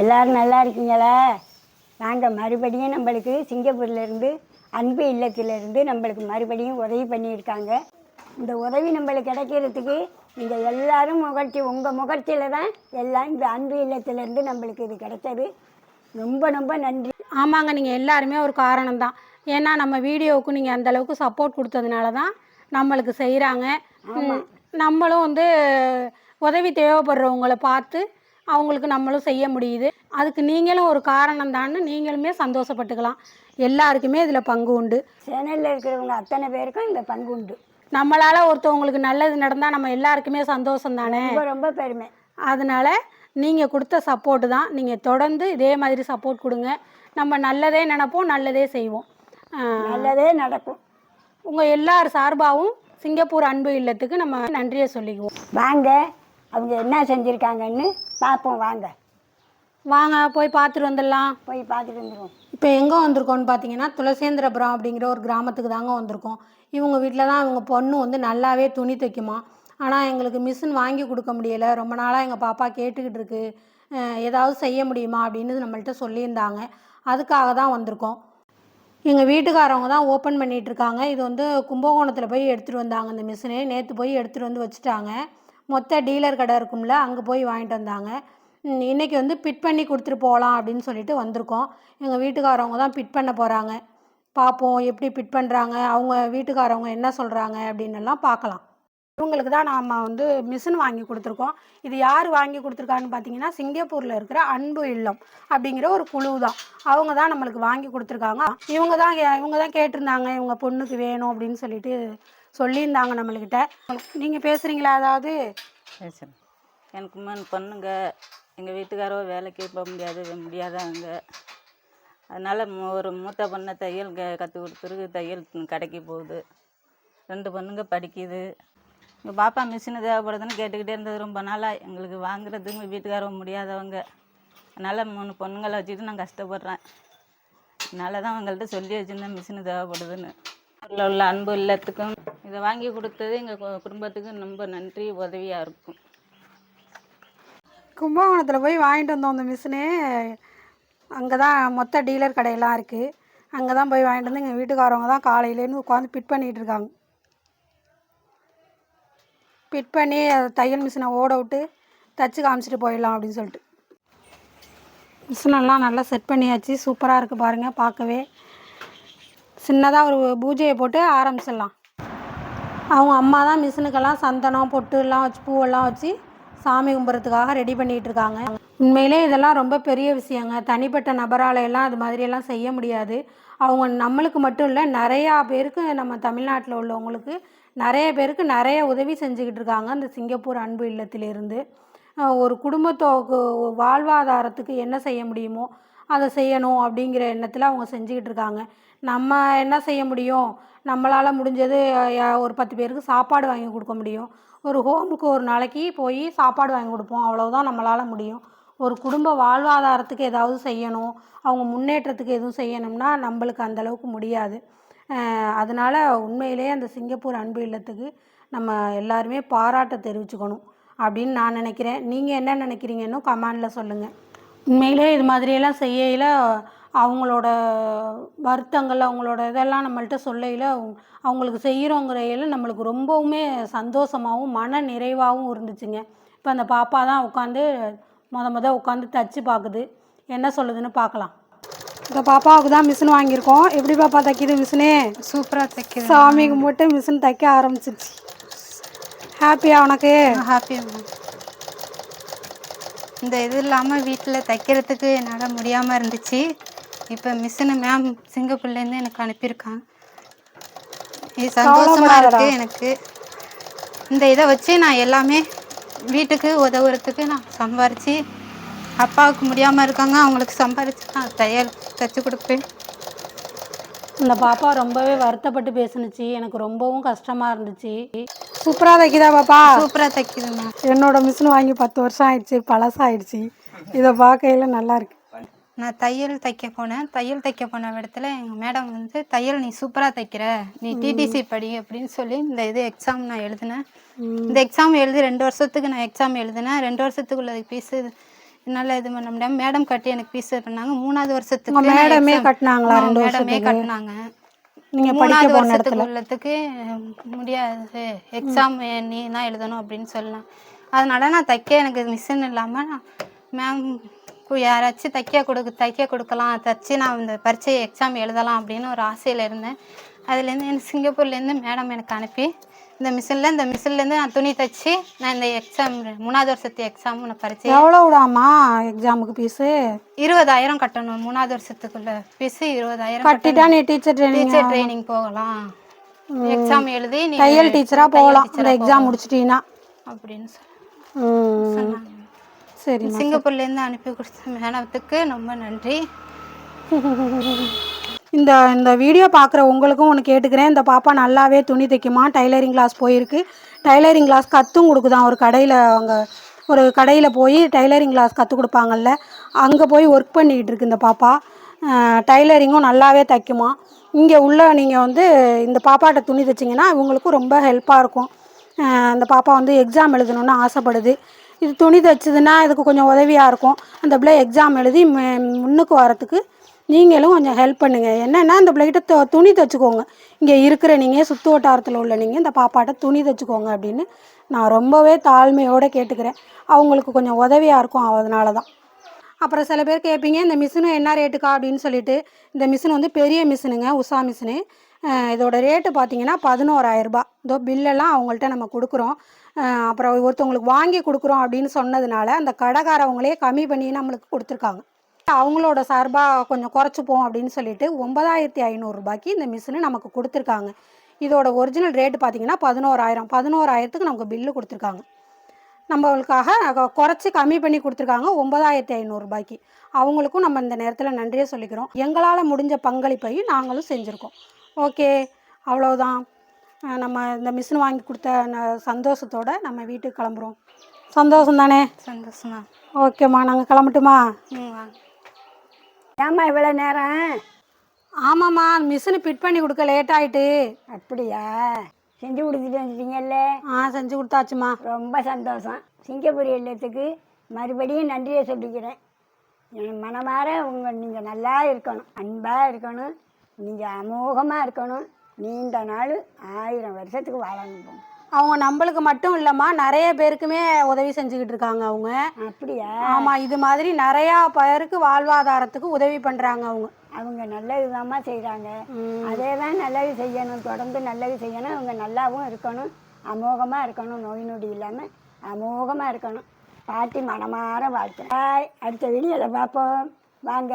எல்லாரும் நல்லா இருக்கீங்களா? நாங்கள் மறுபடியும் நம்மளுக்கு சிங்கப்பூர்லேருந்து அன்பு இல்லத்திலேருந்து நம்மளுக்கு மறுபடியும் உதவி பண்ணியிருக்காங்க. இந்த உதவி நம்மளுக்கு கிடைக்கிறதுக்கு நீங்கள் எல்லாரும் முகர்ச்சி உங்கள் முகர்ச்சியில் தான் எல்லாம் இந்த அன்பு இல்லத்திலேருந்து நம்மளுக்கு இது கிடைச்சது. ரொம்ப ரொம்ப நன்றி. ஆமாங்க நீங்கள் எல்லாருமே ஒரு காரணம் தான். ஏன்னா நம்ம வீடியோவுக்கு நீங்கள் அந்த அளவுக்கு சப்போர்ட் கொடுத்ததுனால தான் நம்மளுக்கு செய்கிறாங்க நம்மளும் வந்து உதவி தேவைப்படுறவங்கள பார்த்து அவங்களுக்கு நம்மளும் செய்ய முடியுது. அதுக்கு நீங்களும் ஒரு காரணம் தான்னு நீங்களுமே சந்தோஷப்பட்டுக்கலாம். எல்லாருக்குமே இதில் பங்கு உண்டு. சேனலில் இருக்கிறவங்க அத்தனை பேருக்கும் இந்த பங்கு உண்டு. நம்மளால் ஒருத்தவங்களுக்கு நல்லது நடந்தால் நம்ம எல்லாருக்குமே சந்தோஷம் தானே? ரொம்ப ரொம்ப பெருமை. அதனால நீங்கள் கொடுத்த சப்போர்ட்டு தான். நீங்கள் தொடர்ந்து இதே மாதிரி சப்போர்ட் கொடுங்க. நம்ம நல்லதே நினைப்போம் நல்லதே செய்வோம். நல்லதே நடக்கும். உங்கள் எல்லார் சார்பாகவும் சிங்கப்பூர் அன்பு இல்லத்துக்கு நம்ம நன்றியை சொல்லிக்குவோம். வாங்க. அவங்க என்ன செஞ்சுருக்காங்கன்னு பார்ப்போம் வாங்க. வாங்க போய் பார்த்துட்டு வந்துடலாம். போய் பார்த்துட்டு வந்துடுவோம் இப்போ எங்கே வந்திருக்கோம்னு பார்த்தீங்கன்னா துளசேந்திரபுரம் அப்படிங்கிற ஒரு கிராமத்துக்கு தாங்க வந்திருக்கோம். இவங்க வீட்டில் தான் இவங்க பொண்ணு வந்து நல்லாவே துணி தைக்குமா. ஆனால் எங்களுக்கு மிஷின் வாங்கி கொடுக்க முடியலை. ரொம்ப நாளாக எங்கள் பாப்பா கேட்டுக்கிட்டு இருக்கு. ஏதாவது செய்ய முடியுமா அப்படின்னு நம்மள்ட்ட சொல்லியிருந்தாங்க. அதுக்காக தான் வந்திருக்கோம். எங்கள் வீட்டுக்காரவங்க தான் ஓப்பன் பண்ணிட்டு இருக்காங்க. இது வந்து கும்பகோணத்தில் போய் எடுத்துகிட்டு வந்தாங்க இந்த மிஷினு. நேற்று போய் எடுத்துகிட்டு வந்து வச்சுட்டாங்க. மொத்த டீலர் கடை இருக்கும்ல அங்கே போய் வாங்கிட்டு வந்தாங்க. இன்றைக்கி வந்து பிட் பண்ணி கொடுத்துட்டு போகலாம் அப்படின்னு சொல்லிட்டு வந்திருக்கோம். எங்கள் வீட்டுக்காரவங்க தான் பிட் பண்ண போகிறாங்க பார்ப்போம் எப்படி பிட் பண்ணுறாங்க அவங்க வீட்டுக்காரவங்க என்ன சொல்கிறாங்க அப்படின்னு எல்லாம் பார்க்கலாம் இவங்களுக்கு தான் நாம் வந்து மிஷின் வாங்கி கொடுத்துருக்கோம். இது யார் வாங்கி கொடுத்துருக்கான்னு பார்த்தீங்கன்னா சிங்கப்பூரில் இருக்கிற அன்பு இல்லம் அப்படிங்கிற ஒரு குழு தான். அவங்க தான் நம்மளுக்கு வாங்கி கொடுத்துருக்காங்க. இவங்க தான் கே- இவங்க தான் கேட்டிருந்தாங்க இவங்க பொண்ணுக்கு வேணும் அப்படின்னு சொல்லிட்டு சொல்லியிருந்தாங்க நம்மளுக்கிட்ட நீங்கள் பேசுகிறீங்களா அதாவது பேசுகிறேன் எனக்கு மூணு பொண்ணுங்க. எங்கள் வீட்டுக்காரோ வேலைக்கு போக முடியாது முடியாதவங்க அதனால் ஒரு மூத்த பொண்ணை தையல் க கற்றுக் கொடுத்துருக்கு. தையல் கடைக்கு போகுது. ரெண்டு பொண்ணுங்க படிக்குது. எங்கள் பாப்பா மிஷினு தேவைப்படுதுன்னு கேட்டுக்கிட்டே இருந்தது. ரொம்ப நாளாக எங்களுக்கு வாங்குறதுக்கு எங்கள் வீட்டுக்காரவங்க முடியாதவங்க. அதனால் மூணு பொண்ணுங்களை வச்சுட்டு நான் கஷ்டப்படுறேன். அதனால தான் அவங்கள்ட்ட சொல்லி வச்சுருந்தேன் மிஷினு தேவைப்படுதுன்னு. ஊரில் உள்ள அன்பு இல்லத்துக்கும் இதை வாங்கி கொடுத்தது எங்கள் குடும்பத்துக்கு ரொம்ப நன்றி உதவியாக இருக்கும். கும்பகோணத்தில் போய் வாங்கிட்டு வந்தோம் அந்த மிஷினு. அங்கே தான் மொத்த டீலர் கடையெல்லாம் இருக்குது அங்கே தான் போய் வாங்கிட்டு வந்து எங்கள் வீட்டுக்காரவங்க தான் காலையிலேருந்து உட்காந்து பிட் பண்ணிகிட்டு இருக்காங்க. பிட் பண்ணி அதை தையல் மிஷினை ஓட விட்டு தச்சு காமிச்சிட்டு போயிடலாம் அப்படின்னு சொல்லிட்டு. மிஷினெல்லாம் நல்லா செட் பண்ணியாச்சு. சூப்பராக இருக்குது பாருங்கள் பார்க்கவே. சின்னதாக ஒரு பூஜையை போட்டு ஆரம்பிச்சிடலாம். அவங்க அம்மா தான் மிஷினுக்கெல்லாம் சந்தனம் பொட்டு எல்லாம் வச்சு பூவெல்லாம் வச்சு சாமி கும்பிட்றதுக்காக ரெடி பண்ணிகிட்டு இருக்காங்க உண்மையிலே இதெல்லாம் ரொம்ப பெரிய விஷயங்க. தனிப்பட்ட நபரால எல்லாம் அது மாதிரியெல்லாம் செய்ய முடியாது. அவங்க நம்மளுக்கு மட்டும் இல்லை நிறையா பேருக்கு நம்ம தமிழ்நாட்டில் உள்ளவங்களுக்கு நிறைய பேருக்கு நிறைய உதவி செஞ்சுக்கிட்டு இருக்காங்க அந்த சிங்கப்பூர் அன்பு இல்லத்திலிருந்து. ஒரு குடும்பத்தோக்கு வாழ்வாதாரத்துக்கு என்ன செய்ய முடியுமோ அதை செய்யணும் அப்படிங்கிற எண்ணத்தில் அவங்க செஞ்சுக்கிட்டு இருக்காங்க. நம்ம என்ன செய்ய முடியும்? நம்மளால் முடிஞ்சது ஒரு பத்து பேருக்கு சாப்பாடு வாங்கி கொடுக்க முடியும். ஒரு ஹோமுக்கு ஒரு நாளைக்கு போய் சாப்பாடு வாங்கி கொடுப்போம். அவ்வளோதான் நம்மளால் முடியும். ஒரு குடும்ப வாழ்வாதாரத்துக்கு ஏதாவது செய்யணும். அவங்க முன்னேற்றத்துக்கு எதுவும் செய்யணும்னா நம்மளுக்கு அந்த அளவுக்கு முடியாது. அதனால் அதனால உண்மையிலேயே அந்த சிங்கப்பூர் அன்பு இல்லத்துக்கு நம்ம எல்லாருமே பாராட்ட தெரிவிச்சுக்கணும் அப்படின்னு நான் நினைக்கிறேன். நீங்கள் என்ன நினைக்கிறீங்கன்னு கமெண்டில் சொல்லுங்கள் உண்மையிலே இது மாதிரியெல்லாம் செய்யையில் அவங்களோட வருத்தங்கள் அவங்களோட இதெல்லாம் நம்மள்ட்ட சொல்லையில் அவங்களுக்கு செய்கிறோங்கையில் நம்மளுக்கு ரொம்பவுமே சந்தோஷமாகவும் மன நிறைவாகவும் இருந்துச்சுங்க. இப்போ அந்த பாப்பா தான் உட்காந்து முத முத உட்காந்து தச்சு பார்க்குது என்ன சொல்லுதுன்னு பார்க்கலாம் இந்த பாப்பாவுக்கு தான் மிஷின் வாங்கியிருக்கோம். எப்படி பாப்பா தைக்குது மிஷினே? சூப்பராக தைக்குது சாமி கும்பிட்டு மிஷின் தைக்க ஆரம்பிச்சிருச்சு. ஹாப்பியா உனக்கு? ஹாப்பி மேம் இந்த இது இல்லாமல் வீட்டில் தைக்கிறதுக்கு என்னால் முடியாமல் இருந்துச்சு. இப்போ மிஷினை மேம் சிங்கப்பூர்லேருந்து எனக்கு அனுப்பியிருக்காங்க. இது சந்தோஷமாக இருக்குது எனக்கு. இந்த இதை வச்சு நான் எல்லாமே வீட்டுக்கு உதவுறதுக்கு நான் சம்பாரித்து அப்பாவுக்கு முடியாமல் இருக்காங்க. அவங்களுக்கு சம்பாரித்து நான் தையல் தைச்சி கொடுப்பேன். இந்த பாப்பா ரொம்பவே வருத்தப்பட்டு பேசுனுச்சு. எனக்கு ரொம்பவும் கஷ்டமா இருந்துச்சு. சூப்பரா தைக்குதா பாப்பா? சூப்பராக தைக்குது மேம் என்னோட மிஷின் வாங்கி பத்து வருஷம் ஆயிடுச்சு பழசாயிடுச்சு. இதை பார்க்கையில நல்லா இருக்கு. நான் தையல் தைக்க போனேன். தையல் தைக்க போன இடத்துல எங்கள் மேடம் வந்து தையல் நீ சூப்பராக தைக்கிற. நீ டிடிசி படி அப்படின்னு சொல்லி இந்த இது எக்ஸாம் நான் எழுதினேன். இந்த எக்ஸாம் எழுதி ரெண்டு வருஷத்துக்கு நான் எக்ஸாம் எழுதினேன். ரெண்டு வருஷத்துக்குள்ள ஃபீஸு என்னால் இது பண்ண முடியாமல் மேடம் கட்டி எனக்கு ஃபீஸ் பண்ணாங்க. மூணாவது வருஷத்துக்கு மேடமே கட்டுனாங்களா மேடமே? கட்டினாங்க. நீங்க படிக்க போன இடத்துல. உள்ளதுக்கு முடியாது. எக்ஸாம் நீ தான் எழுதணும் அப்படின்னு சொல்லலாம். அதனால நான் தைக்க எனக்கு மிஷின் இல்லாமல் மேம் யாராச்சும் தைக்க கொடுக்க தைக்க கொடுக்கலாம். தைச்சி நான் இந்த பரீட்சை எக்ஸாம் எழுதலாம் அப்படின்னு ஒரு ஆசையில் இருந்தேன். அதுலேருந்து எனக்கு சிங்கப்பூர்லேருந்து மேடம் எனக்கு அனுப்பி இந்த மிஷினில் இந்த மிஷின்லேருந்து நான் துணி தைச்சி நான் இந்த எக்ஸாம் மூணாவது வருஷத்து எக்ஸாம் நான் பரீட்சை எவ்வளவுடாமா எக்ஸாமுக்கு ஃபீஸு இருபதாயிரம் கட்டணும். மூணாவது வருஷத்துக்குள்ள ஃபீஸு இருபதாயிரம் கட்டிட்டா நீ டீச்சர் ட்ரைனிங் டீச்சர் ட்ரைனிங் போகலாம். எக்ஸாம் எழுதி நீ தையல் டீச்சரா தையல் போகலாம். இந்த எக்ஸாம் முடிச்சிட்டீங்கன்னா. அப்படின்னு சொன்னாங்க. சரி சிங்கப்பூர்லேருந்து அனுப்பி கொடுத்த மேடத்துக்கு ரொம்ப நன்றி. இந்த இந்த வீடியோ பார்க்குற உங்களுக்கும் ஒன்று கேட்டுக்கிறேன். இந்த பாப்பா நல்லாவே துணி தைக்குமா? டைலரிங் கிளாஸ் போயிருக்கு. டைலரிங் கிளாஸ் கற்றும் கொடுக்குதான். ஒரு கடையில் அங்கே ஒரு கடையில் போய் டைலரிங் கிளாஸ் கற்றுக் கொடுப்பாங்கல்ல. அங்கே போய் ஒர்க் பண்ணிக்கிட்டு இருக்கு இந்த பாப்பா. டைலரிங்கும் நல்லாவே தைக்குமா? இங்கே உள்ள நீங்கள் வந்து இந்த பாப்பாட்ட துணி தைச்சிங்கன்னா இவங்களுக்கும் ரொம்ப ஹெல்ப்பாக இருக்கும். அந்த பாப்பா வந்து எக்ஸாம் எழுதணும்னு ஆசைப்படுது. இது துணி தைச்சதுன்னா இதுக்கு கொஞ்சம் உதவியாக இருக்கும். அந்த பிள்ளை எக்ஸாம் எழுதி மு- முன்னுக்கு வரத்துக்கு நீங்களும் கொஞ்சம் ஹெல்ப் பண்ணுங்கள் என்னென்னா இந்த பிள்ளைகிட்ட துணி தைச்சிக்கோங்க. இங்கே இருக்கிற நீங்கள் சுற்று வட்டாரத்தில் உள்ள நீங்கள் இந்த பாப்பாட்ட துணி தைச்சிக்கோங்க அப்படின்னு நான் ரொம்பவே தாழ்மையோடு கேட்டுக்கிறேன். அவங்களுக்கு கொஞ்சம் உதவியாக இருக்கும் அதனால தான் அப்புறம் சில பேர் கேட்பீங்க இந்த மிஷினு என்ன ரேட்டுக்கா அப்படின்னு சொல்லிட்டு. இந்த மிஷின் வந்து பெரிய மிஷினுங்க உஷா மிஷினு இதோட ரேட்டு பார்த்தீங்கன்னா பதினோராயிரரூபா இதோ பில்லெல்லாம் அவங்கள்ட்ட நம்ம கொடுக்குறோம். அப்புறம் ஒருத்தவங்களுக்கு வாங்கி கொடுக்குறோம் அப்படின்னு சொன்னதுனால அந்த கடைக்காரவங்களே கம்மி பண்ணி நம்மளுக்கு கொடுத்துருக்காங்க. அவங்களோட சார்பாக கொஞ்சம் குறைச்சிப்போம் அப்படின்னு சொல்லிட்டு ஒன்பதாயிரத்தி ஐநூறுரூபாய்க்கு இந்த மிஷினு நமக்கு கொடுத்துருக்காங்க. இதோட ஒரிஜினல் ரேட்டு பார்த்தீங்கன்னா பதினோராயிரம். பதினோராயிரத்துக்கு நமக்கு பில்லு கொடுத்துருக்காங்க. நம்மளுக்காக குறைச்சி கம்மி பண்ணி கொடுத்துருக்காங்க ஒன்பதாயிரத்தி ஐநூறுரூபாய்க்கு அவங்களுக்கும் நம்ம இந்த நேரத்தில் நன்றியை சொல்லிக்கிறோம். எங்களால் முடிஞ்ச பங்களிப்பையும் நாங்களும் செஞ்சுருக்கோம். ஓகே அவ்வளோதான் நம்ம இந்த மிஷின் வாங்கி கொடுத்த சந்தோஷத்தோட நம்ம வீட்டுக்கு கிளம்புறோம். சந்தோஷம் தானே சந்தோஷமா ஓகேம்மா நாங்கள் கிளம்பட்டுமா? ம் வாங்க. ஏம்மா இவ்வளோ நேரம்? ஆமாம்மா மிஷினு ஃபிட் பண்ணி கொடுக்க லேட் ஆயிட்டு. அப்படியா? செஞ்சு கொடுத்துட்டு வந்துட்டீங்கல்ல? ஆ செஞ்சு கொடுத்தாச்சுமா ரொம்ப சந்தோஷம். சிங்கப்பூர் இல்லத்துக்கு மறுபடியும் நன்றியை சொல்லிக்கிறேன். என் மனமார உங்கள் நீங்கள் நல்லா இருக்கணும். அன்பாக இருக்கணும். நீங்கள் அமோகமாக இருக்கணும். நீண்ட நாள் ஆயிரம் வருஷத்துக்கு வாழணும். அவங்க நம்மளுக்கு மட்டும் இல்லைம்மா நிறைய பேருக்குமே உதவி செஞ்சுக்கிட்டு இருக்காங்க அவங்க. அப்படியா? ஆமாம் இது மாதிரி நிறையா பேருக்கு வாழ்வாதாரத்துக்கு உதவி பண்ணுறாங்க அவங்க. அவங்க நல்லது தாம்மா செய்கிறாங்க அதே தான் நல்லது செய்யணும் தொடர்ந்து நல்லது செய்யணும் அவங்க நல்லாவும் இருக்கணும் அமோகமாக இருக்கணும் நோய் நொடி இல்லாமல் அமோகமாக இருக்கணும். பாட்டி மனமார வாழ்த்துறேன் பாய் அடுத்த வீடியோவில் பார்ப்போம் வாங்க.